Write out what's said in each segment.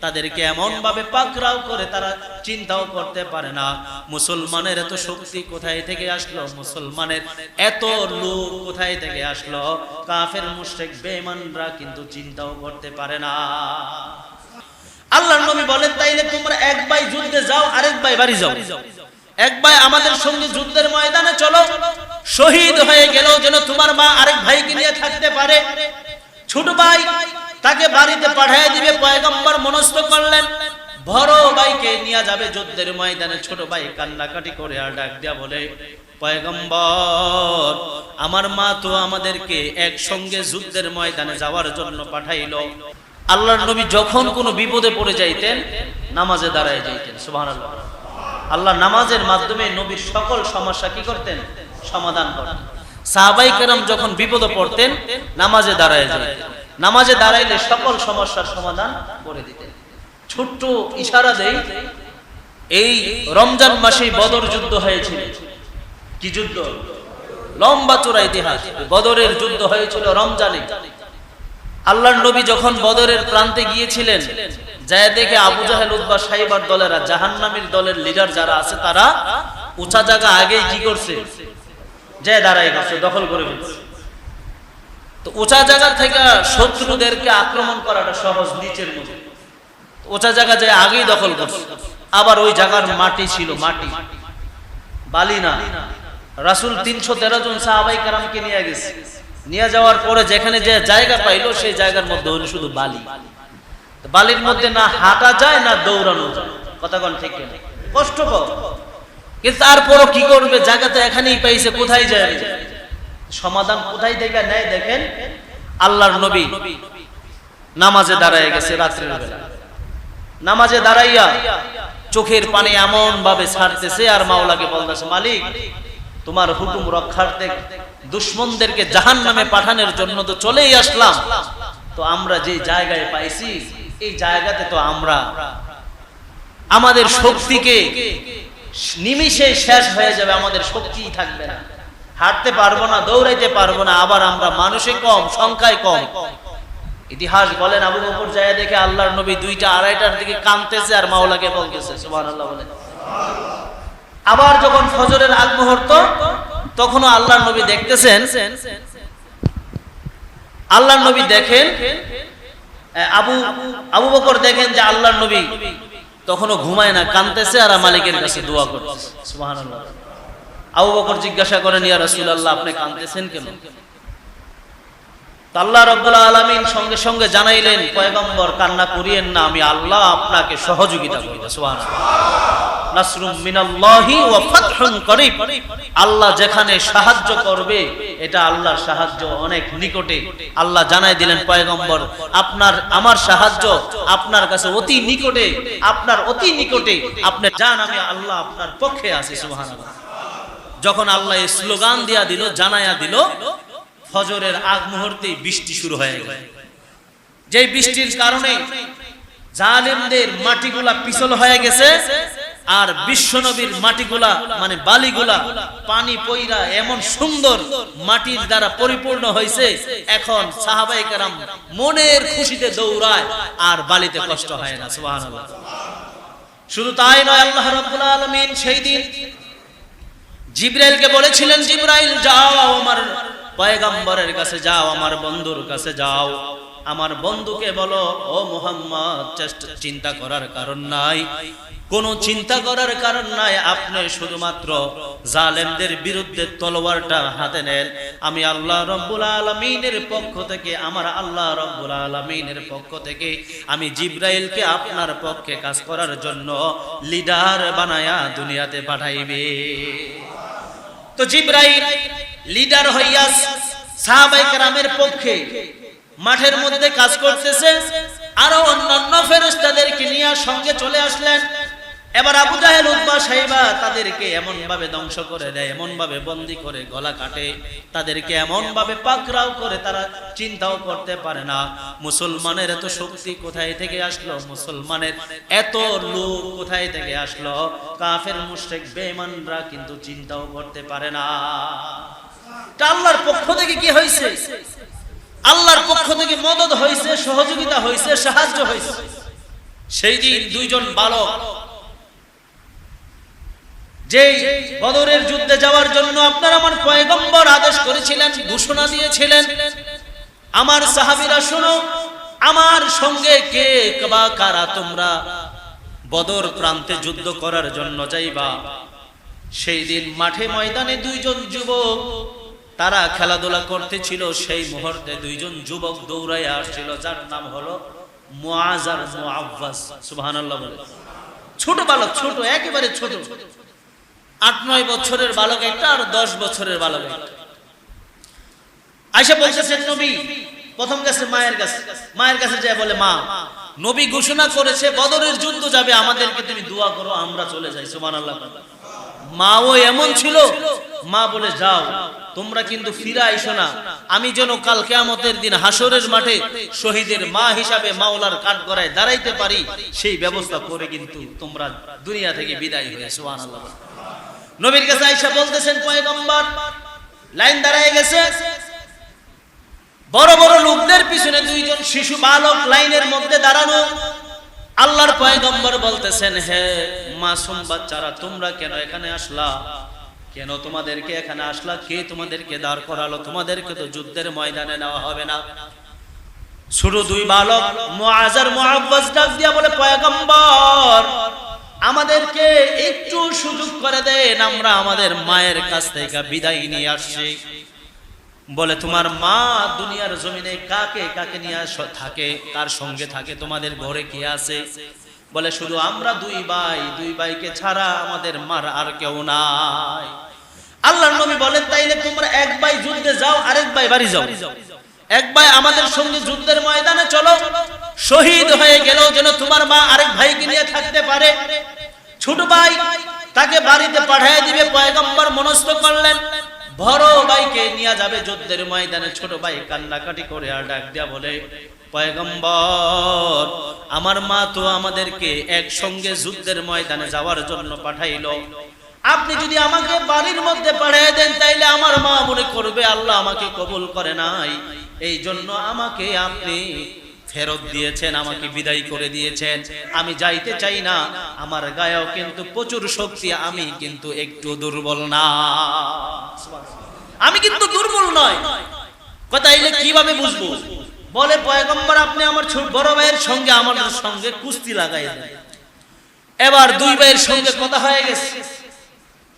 তাদেরকে এমন ভাবে পাকড়াও করে তারা চিন্তাও করতে পারে না। মুসলমানের এত শক্তি কোথায় থেকে আসলো? মুসলমানের এত লোক কোথায় থেকে আসলো? কাফের, মুশরিক, বেঈমানরা কিন্তু চিন্তাও করতে পারে না। আল্লাহর নবী বলেন, তাইলে তোমরা এক ভাই যুদ্ধে যাও, আরেক ভাই বাড়ি যাও। এক ভাই আমাদের সঙ্গে যুদ্ধের ময়দানে চলো। শহীদ হয়ে গেল যেন তোমার মা আরেক ভাইকে নিয়ে থাকতে পারে। ছোট ভাই তাকে বাড়িতে পাঠিয়ে দিবে, পয়গম্বর মনস্থ করলেন। বড় ভাইকে নিয়ে যাবে যুদ্ধের ময়দানে। ছোট ভাই কান্নাকাটি করে আর ডাক দিয়া বলে, পয়গম্বর, আমার মা তো আমাদেরকে একসঙ্গে যুদ্ধের ময়দানে যাওয়ার জন্য পাঠাইলো। আল্লাহর নবী যখন কোনো বিপদে পড়ে যাইতেন, নামাজে দাঁড়ায় যাইতেন। সুবহানাল্লাহ। আল্লাহ নামাজের মাধ্যমে নবীর সকল সমস্যা কি করতেন? সমাধান করতেন। সাহাবাই কেরাম যখন বিপদে পড়তেন, নামাজে দাঁড়ায় যেতেন নামাজে দাঁড়াইলে সকল সমস্যার সমাধান করে দিতেন। ছোট্ট ইশারা দেই, এই রমজান মাসে বদর যুদ্ধ হয়েছিল। কি যুদ্ধ? লম্বা চূড়া ইতিহাস। বদরের যুদ্ধ হয়েছিল রমজানে। আল্লাহর নবী যখন বদরের প্রান্তে গিয়েছিলেন, যায় দেখে আবু জাহেল উদ্বা সাইবার দলেরা, জাহান্নামীর দলের লিডার যারা আছে তারা উঁচা জায়গা আগেই কি করছে? যায় দাঁড়াই গেছে, দখল করে ফেলছে। তো উঁচা জায়গা থেকে শত্রুদেরকে আক্রমণ করাটা সহজ নিচের মধ্যে। উঁচা জায়গা যায় আগেই দখল করছে। আবার ওই জায়গার মাটি ছিল, মাটি। বালি না। রাসুল তিনশো তেরো জন সাহাবাই কারামকে নিয়ে গেছে। নিয়ে যাওয়ার পরে যেখানে যে জায়গা পাইলো, সেই জায়গার মধ্যে হলো শুধু বালি। বালির মধ্যে না হাঁটা যায়, না দৌড়ানো যায়। কথাগণ ঠিক কিনা? কষ্টকর। কিন্তু তারপরও কি করবে? জায়গা তো এখানেই পাইছে, কোথায় যায়? সমাধান কোথায় থেকে নেয় দেখেন, আল্লাহর নবী নামাজে দাঁড়ায় গেছে রাত্রের বেলা। নামাজে দাঁড়াইয়া চোখের পানি এমন ভাবে ছাড়তেছে আর মাওলাকে বলতেছে, মালিক, তোমার হুকুম রক্ষার্থে দুশ্মনদেরকে জাহান নামে পাঠানোর জন্য তো চলেই আসলাম। তো আমরা যে জায়গায় পাইছি, এই জায়গাতে তো আমরা আমাদের শক্তিকে নিমিষে শেষ হয়ে যাবে, আমাদের শক্তিই থাকবে না। হাঁটতে পারব না, দৌড়াইতে পারব না, আবার আমরা মানুষে কম সংখ্যায় কম। ইতিহাস বলেন, আবু বকর যায় দেখে আল্লাহর নবী দুইটা আড়াইটার দিকে কাঁদতেছে আর মাওলাকে বলতেছে, সুবহানাল্লাহ বলেন। আবার যখন ফজরের আগ মুহূর্ত, তখনও আল্লাহর নবী দেখতেছেন। আল্লাহর নবী দেখেন আবু আবু বকর দেখেন যে আল্লাহর নবী তখনও ঘুমায় না কানতেছে আর মালিকের কাছে দোয়া করতেছে, সুবহানাল্লাহ আবু বকর জিজ্ঞাসা করেন, ইয়া রাসূলুল্লাহ, আপনি কানতেছেন কেন? আল্লাহ রব্বুল আলামিন সঙ্গে সঙ্গে জানাইলেন, পয়গম্বর, কান্না করিয়েন না, আমি আল্লাহ আপনাকে সহযোগিতা করি। আল্লাহ যেখানে সাহায্য করবে, এটা আল্লাহর সাহায্য অনেক নিকটে। আল্লাহ জানাই দিলেন, পয়গম্বর, আপনার, আমার সাহায্য আপনার কাছে অতি নিকটে, আপনার অতি নিকটে। আপনি জান আমি আল্লাহ আপনার পক্ষে আছি, সুবহানাল্লাহ। যখন আল্লাহ স্লোগান দিয়া দিল, জানায়া দিল, ফজরের আগ মুহূর্তে বৃষ্টি শুরু হয়ে গেল। যে বৃষ্টির কারণে জালেমদের মাটিগুলা পিছল হয়ে গেছে, আর বিশ্বনবীর মাটিগুলা মানে বালিগুলা, পানি পইরা এমন সুন্দর মাটির দ্বারা পরিপূর্ণ হয়েছে এখন সাহাবাই মনের খুশিতে দৌড়ায় আর বালিতে কষ্ট হয় না শুধু তাই নয়, আল্লাহ রাব্বুল আলামিন সেই দিন জিব্রাইলকে বলেছিলেন, জিব্রাইল, যাও আমার পয়গম্বরের কাছে, যাও আমার বন্ধুর কাছে, যাও। আমার বন্ধুকে বলো, ও মোহাম্মদ চিন্তা করার কারণ নাই। কোনো চিন্তা করার কারণ নাই। আপনি শুধুমাত্র জালেমদের বিরুদ্ধে তলোয়ারটা হাতে নেন। আমি আল্লাহ রব্বুল আলমিনের পক্ষ থেকে, আমার আল্লাহ রব্বুল আলমিনের পক্ষ থেকে, আমি জিব্রাইলকে আপনার পক্ষে কাজ করার জন্য লিডার বানায়া দুনিয়াতে পাঠাইবে। তো জিব্রাইল লিডার হইয়া সাহাবাই কেরামের পক্ষে মাঠের মধ্যে কাজ করতেছে। আরও অন্যান্য ফেরেশতাদেরকে নিয়ে সঙ্গে চলে আসলেন। এবার আবু জাহেল উদ্বা সাইবা তাদেরকে এমন ভাবে ধ্বংস করে দেয় এমন ভাবে বন্দি করে, গলা কাটে। তাদেরকে এমন ভাবে পাকড়াও করে, তারা চিন্তাও করতে পারে না। মুসলমানের এত শক্তি কোথায় থেকে আসলো? মুসলমানের এত লোক কোথায় থেকে আসলো? কাফের, মুশরিক, বেঈমানরা কিন্তু চিন্তাও করতে পারে না। আল্লাহর পক্ষ থেকে কি হয়েছে? আল্লাহর পক্ষ থেকে মদত হয়েছে, সহযোগিতা হয়েছে, সাহায্য হয়েছে। সেই দিন দুইজন বালক যে বদরের যুদ্ধে যাওয়ার জন্য আপনার আমার পয়গম্বর আদেশ করেছিলেন, ঘোষণা দিয়েছিলেন। আমার সাহাবীরা শোনো, আমার সঙ্গে কে বা কারা তোমরা বদর প্রান্তে যুদ্ধ করার জন্য যাইবা? সেই দিন মাঠে ময়দানে দুইজন যুবক, তারা খেলাধুলা করতেছিল, সেই মুহূর্তে দুইজন যুবক দৌড়াইয়া আসছিল, যার নাম হলো মুআজ আর মুআব্বাস সুবহানাল্লাহ বলে। ছোট বালক, ছোট, একেবারে ছোট। আট, নয় বছরের বালক একটা আর দশ বছরের বালক একটা। আয়সা বলতেছেন, নবী, প্রথম কাছে মায়ের কাছে। মায়ের কাছে যায় বলে, মা, নবী ঘোষণা করেছে, বদরের যুদ্ধ যাবে, আমাদেরকে তুমি দোয়া করো, আমরা চলে যাই। সুবহানাল্লাহ মাও এমন ছিল। মা বলে, যাও, তোমরা কিন্তু ফিরে আইসো না। আমি যেন কাল কেয়ামতের দিন হাসরের মাঠে শহীদের মা হিসাবে মাওলার কাঠ গড়ায় দাঁড়াইতে পারি, সেই ব্যবস্থা করে কিন্তু তোমরা দুনিয়া থেকে বিদায় হয়ে সুবহানাল্লাহ নবীর কাছে আয়েশা বলতেছেন, পয়গম্বর, লাইন দাঁড়ায় গেছে। বড় বড় লোকদের পিছনে দুইজন শিশু বালক লাইনের মধ্যে দাঁড়ানো। আল্লাহর পয়গম্বর বলতেছেন, হে মাসুম বাচ্চারা, তোমরা কেন এখানে আসলা? কেন তোমাদেরকে এখানে আসলা? কে তোমাদেরকে দাঁড় করালো? তোমাদেরকে তো যুদ্ধের ময়দানে নেওয়া হবে না। শুরু দুই বালক মুআজার মুআব্বাস ডাক দিয়া বলে, পয়গম্বর আমাদেরকে একটু সুযোগ করে দেন, আমরা আমাদের মায়ের কাছ থেকে বিদায় নিয়ে আসছি। বলে, তোমার মা দুনিয়ার জমিনে কাকে কাকে নিয়ে থাকে? কার সঙ্গে থাকে? তোমাদের ঘরে কি আছে? বলে, শুধু আমরা দুই ভাই, দুই ভাইকে ছাড়া আমাদের মার আর কেউ নাই। আল্লাহর নবী বলেন, তাইলে তোমরা এক ভাই যুদ্ধে যাও, আরেক ভাই বাড়ি যাও। এক ভাই আমাদের সঙ্গে যুদ্ধের ময়দানে চলো। শহীদ হয়ে গেল যেন তোমার মা আরেক ভাইকে নিয়ে থাকতে পারে। ছোট ভাই তাকে বাড়িতে পাঠিয়ে দিবে, পয়গম্বর মনস্থ করলেন। বড় ভাইকে নিয়ে যাবে যুদ্ধের ময়দানে। ছোট ভাই কান্নাকাটি করে আর ডাক দিয়া বলে, পয়গম্বর, আমার মা তো আমাদেরকে একসঙ্গে যুদ্ধের ময়দানে যাওয়ার জন্য পাঠাইলো। আপনি যদি আমাকে বাড়ির মধ্যে পাঠিয়ে দেন, তাইলে আমার মা মনে করবে আল্লাহ আমাকে কবুল করে নাই। এই জন্য আমাকে আপনি ফেরত দিয়েছেন, আমাকে বিদায় করে দিয়েছেন। আমি যাইতে চাই না, আমার গায়েও কিন্তু প্রচুর শক্তি, আমি কিন্তু একটু দুর্বল না। আমি কিন্তু দুর্বল নয়। কথা এলে কীভাবে বুঝব? বলে, পয়গম্বর, আপনি আমার ছোট বড় ভাইয়ের সঙ্গে আমার সঙ্গে কুস্তি লাগাই এবার দুই ভাইয়ের সঙ্গে কথা হয়ে গেছে।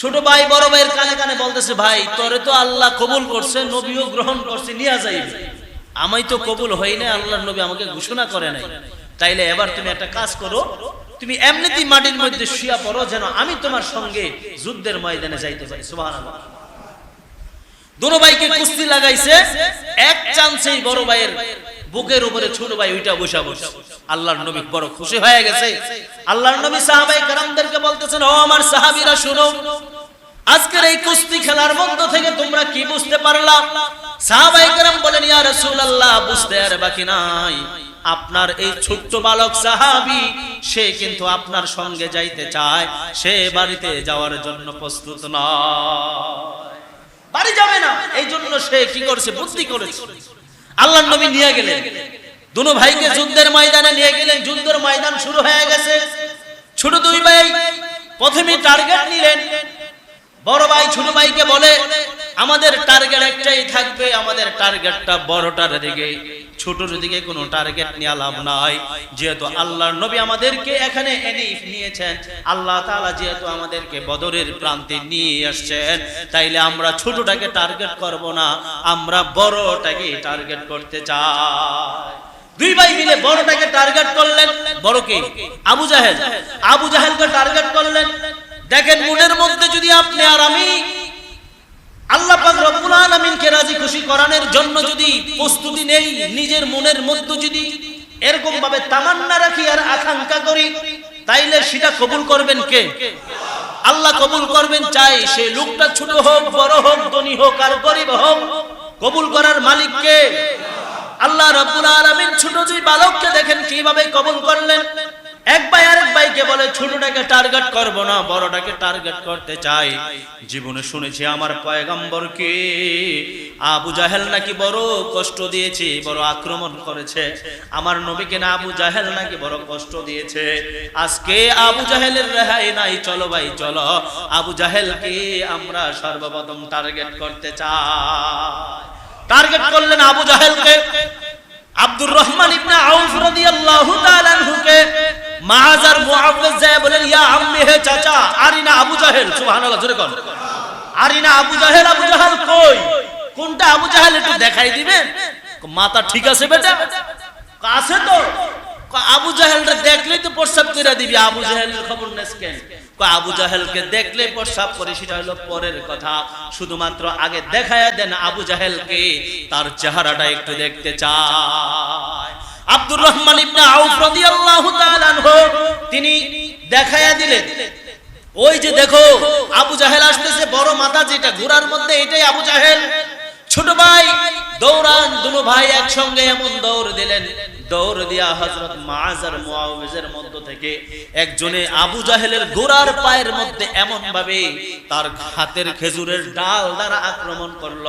ছোট ভাই, বড় ভাইয়ের কানে কানে বলতেছে, ভাই, তোরে তো আল্লাহ কবুল করছে, নবীও গ্রহণ করছে, নিয়ে যাইবে। আমি তো কবুল হই না আল্লাহর নবী আমাকে ঘোষণা করে নাই। তাইলে এবার তুমি একটা কাজ করো, তুমি এমনিতেই মাটির মধ্যে শুয়া পড়ো, যেন আমি তোমার সঙ্গে যুদ্ধের ময়দানে যাইতে পারি। সুবহানাল্লাহ। দুনো ভাইকে কুস্তি লাগাইছে, এক চান্সেই বড় ভাইয়ের বুকের উপরে ছোট ভাই ওইটা বসা বসে। আল্লাহর নবী বড় খুশি হয়ে গেছে। আল্লাহর নবী সাহাবাই কারামদেরকে বলতেছেন ও আমার সাহাবীরা শুনো আজকের এই কুস্তি খেলার মধ্য থেকে তোমরা কি বুঝতে পারলা? সাহাবাই কারাম বলেন ইয়া রাসূলুল্লাহ বুঝতে আর বাকি নাই। আপনার এই ছোট্ট বালক সাহাবি সে কিন্তু আপনার সঙ্গে যাইতে চায়। সে বাড়িতে যাওয়ার জন্য প্রস্তুত নয়। বাড়ি যাবে না। এই জন্য সে কি করছে? বুদ্ধি করেছে। আল্লাহ নবী নিয়ে গেলেন। দুনো ভাইকে যুদ্ধের ময়দানে নিয়ে গেলেন। যুদ্ধের ময়দান শুরু হয়ে গেছে। ছোট দুই ভাই প্রথমে টার্গেট নিলেন। বড় ভাই, ছোট ভাইকে বলে, আমাদের টার্গেট একটাই থাকবে, আমাদের টার্গেটটা বড়টার দিকে। ছোটর দিকে কোনো টার্গেট নিয়ে লাভ নাই। যেহেতু আল্লাহর নবী আমাদেরকে এখানে এনে নিয়েছেন, আল্লাহ তাআলা যেহেতু আমাদেরকে বদরের প্রান্তে নিয়ে আসছেন, তাইলে আমরা ছোটটাকে টার্গেট করব না, আমরা বড়টাকে টার্গেট করতে চাই। দুই ভাই মিলে বড়টাকে টার্গেট করলেন বড়কে আবু জাহেল। আবু জাহেলকে টার্গেট করলেন। দেখেন, মনের মধ্যে যদি আপনি আর আমি আল্লাহ রব্বুল আলামিনকে রাজি খুশি করানোর জন্য যদি প্রস্তুতি নেই, নিজের মনের মধ্যে যদি এরকম ভাবে তামান্না রাখি আর আকাঙ্ক্ষা করি, তাইলে সেটা কবুল করবেন কে? আল্লাহ কবুল করবেন, চাই সে লোকটা ছোট হোক, বড় হোক, ধনী হোক, আর গরিব হোক, কবুল করার মালিক কে? আল্লাহ রাব্বুল আলামিন ছোট বালককে দেখেন, কীভাবে কবুল করলেন? এক ভাই আরেক ভাইকে বলে, ছোটটাকে টার্গেট করব না, বড়টাকে টার্গেট করতে চাই। জীবনে শুনেছি, আমার পয়গম্বরকে আবু জাহেল নাকি বড় কষ্ট দিয়েছে, বড় আক্রমণ করেছে। আমার নবীকে না আবু জাহেল নাকি বড় কষ্ট দিয়েছে? আজকে আবু জাহেলের রেহাই নাই, চলো ভাই, চলো। আবু জাহেলকে আমরা সর্বপ্রথম টার্গেট করতে চাই। টার্গেট করলেন আবু জাহেলকে। আব্দুর রহমান ইবনে আউফ রাদিয়াল্লাহু তাআলা মাহাজার মুআওয়াজ যায় বলেন, ইয়া আম্মি, হে চাচা, আরিনা আবু জাহেল। সুবহানাল্লাহ, জোরে কোন। আরিনা আবু জাহেল আবু জাহেল কই? কোনটা আবু জাহেল একটু দেখাই দিবেন? মাথা ঠিক আছে বেটা? আছে তো? আবু জাহেলটা দেখলেই তো প্রস্রাব করে দিবি। আবু জাহেলের খবর নেস কেন? কয় আবু জাহেলকে দেখলেই প্রস্রাব করে, সেটা হলো পরের কথা। শুধুমাত্র আগে দেখায় দেন আবু জাহেলকে, তার চেহারাটা একটু দেখতে চায় আব্দুর রহমান ইবনে আউফ রাদিয়াল্লাহু তাআলা আনহু, তিনি দেখায়া দিলেন। ওই যে দেখো, আবু জাহেল আসতেছে, বড় মাথা যেটা, ঘোড়ার মধ্যে এটাই আবু জাহেল। ছোট ভাই, দৌড়ান, দুনো ভাই একসঙ্গে এমন দৌড় দিলেন। দৌড় দিয়া হযরত মাআজার মুআউযের মধ্য থেকে একজনে আবু জাহেলের গোড়ার পায়ের মধ্যে এমন ভাবে তার হাতের খেজুরের ডাল দ্বারা আক্রমণ করল।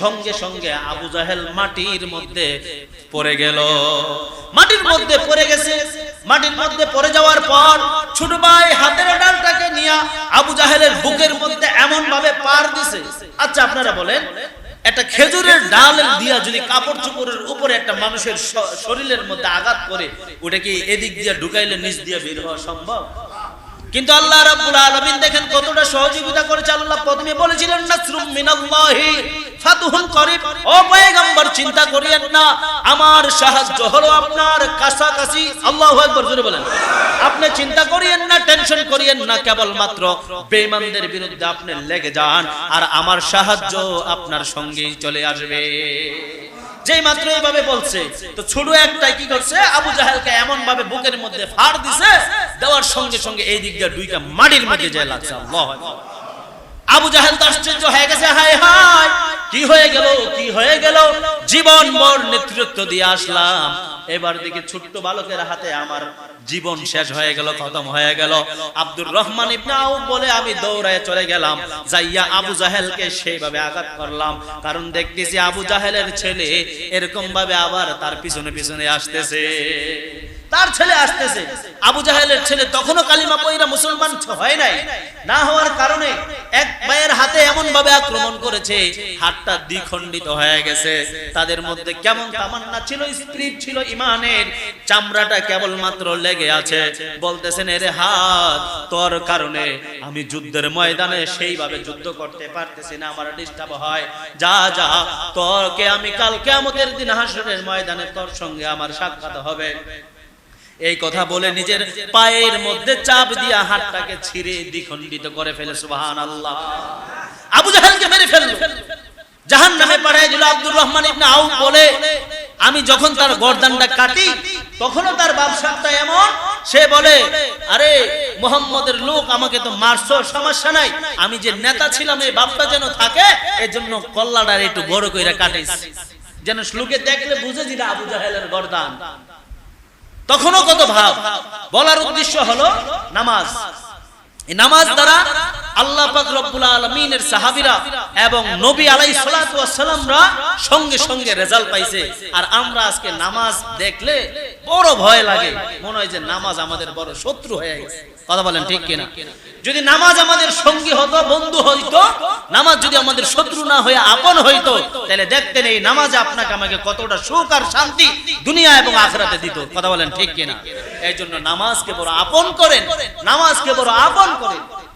সঙ্গে সঙ্গে আবু জাহেল মাটির মধ্যে পড়ে গেল। মাটির মধ্যে পড়ে গেছে। মাটির মধ্যে পড়ে যাওয়ার পর ছোট ভাই হাতের ডালটাকে নিয়ে আবু জাহেলের বুকের মধ্যে এমন ভাবে পার দিছে। আচ্ছা আপনারা বলেন একটা খেজুরের ডাল দিয়া যদি কাপড় চোপড়ের উপরে একটা মানুষের শরীরের মধ্যে আঘাত করে ওটা কি এদিক দিয়ে ঢুকাইলে নিচ দিয়ে বের হওয়া সম্ভব? কিন্তু আল্লাহ রাব্বুল আলামিন দেখেন কতটা সহযোগিতা করেছে আল্লাহ। প্রথমে বলেছিলেন, নাসরুম মিনাল্লাহি ফাতুহুন করিব। ও পয়গম্বর, চিন্তা করিয়েন না, আমার সাহায্য হলো আপনার কাছাকাছি। আল্লাহু আকবার, জোরে বলেন। আপনি চিন্তা করিয়েন না, টেনশন করিয়েন না কেবল মাত্র বেঈমানদের বিরুদ্ধে আপনি লেগে যান, আর আমার সাহায্য আপনার সঙ্গেই চলে আসবে। যেই মাত্র এইভাবে বলছে, তো ছোট একটাই কি করছে? আবু জাহেলকে এমন ভাবে বুকের মধ্যে ফাড় দিছে, দেওয়ার সঙ্গে সঙ্গে এই দিক দিয়ে দুইটা মাটির মধ্যে যায় লাগছে, আল্লাহ আবু জাহেল তো আশ্চর্য হয়ে গেছে, হায় হায়, কি হয়ে গেল, কি হয়ে গেল? জীবন বর নেতৃত্ব দিয়ে আসলাম। এবার দিকে ছোট্ট বালকের হাতে আমার জীবন শেষ হয়ে গেল, খতম হয়ে গেল। আব্দুর রহমান ইবনে আউফ বলে আমি দৌড়ায় চলে গেলাম। যাইয়া আবু জাহেলকে সেইভাবে আঘাত করলাম। কারণ দেখতেছি আবু জাহেলের ছেলে এরকম ভাবে আবার তার পিছনে পিছনে আসতেছে। তার ছেলে আসতেছে। আবু জাহেলের ছেলে তখনও কালিমা পয়রা মুসলমান হয় নাই। না হওয়ার কারণে এক ভাইয়ের হাতে এমন ভাবে আক্রমণ করেছে, হাতটা দ্বিখণ্ডিত হয়ে গেছে। তাদের মধ্যে কেমন তামান্না ছিল, স্পিরিট ছিল, ইমানের চামড়াটা কেবল মাত্র লেগে আছে। বলতেছেন, এরে হাত, তোর কারণে আমি যুদ্ধের ময়দানে সেইভাবে যুদ্ধ করতে পারতেছি না, আমার ডিস্টার্ব হয়। যা যা তোরকে আমি কাল কেমতের দিন হাসরের ময়দানে তোর সঙ্গে আমার সাক্ষাৎ হবে। এই কথা বলে নিজের পায়ের মধ্যে চাপ দিয়া হাতটাকে ছিঁড়ে দ্বিখণ্ডিত করে ফেলে সুবাহান আল্লাহ আবু জাহেলকে মেরে ফেলল। জাহান নামে পাঠাই দিল আব্দুর রহমান ইবনে আউফ বলে, আমি যখন তার গর্দানটা কাটি, তখনও তার ব্যবসাটা এমন। সে বলে, আরে, মোহাম্মদের লোক আমাকে তো মারছো, সমস্যা নাই। আমি যে নেতা ছিলাম, এই বাপটা যেন থাকে, এজন্য কল্লাটা একটু বড় কইরা কাটিস যেন শ্লোকে দেখলে বুঝে দিলা আবু জাহেলের গর্দান। তখনও কত ভাব? বলার উদ্দেশ্য হলো নামাজ। নামাজ দ্বারা আল্লাহ পাক রব্বুল আলমিনের সাহাবিরা এবং নবী আলাই সালামরা সঙ্গে সঙ্গে রেজাল্ট পাইছে। আর আমরা আজকে নামাজ দেখলে বড় ভয় লাগে। মনে হয় যে নামাজ আমাদের বড় শত্রু হয়ে গেছে। কথা বলেন ঠিক কিনা? যদি নামাজ আমাদের সঙ্গী হতো বন্ধু হইতো নামাজ যদি আমাদের শত্রু না হয়ে আপন হইতো তাহলে দেখতেন এই নামাজ আপনাকে আমাকে কতটা সুখ আর শান্তি দুনিয়া এবং আখরাতে দিত। কথা বলেন ঠিক কিনা? এই জন্য নামাজকে বড় আপন করেন নামাজকে বড় আপন করেন।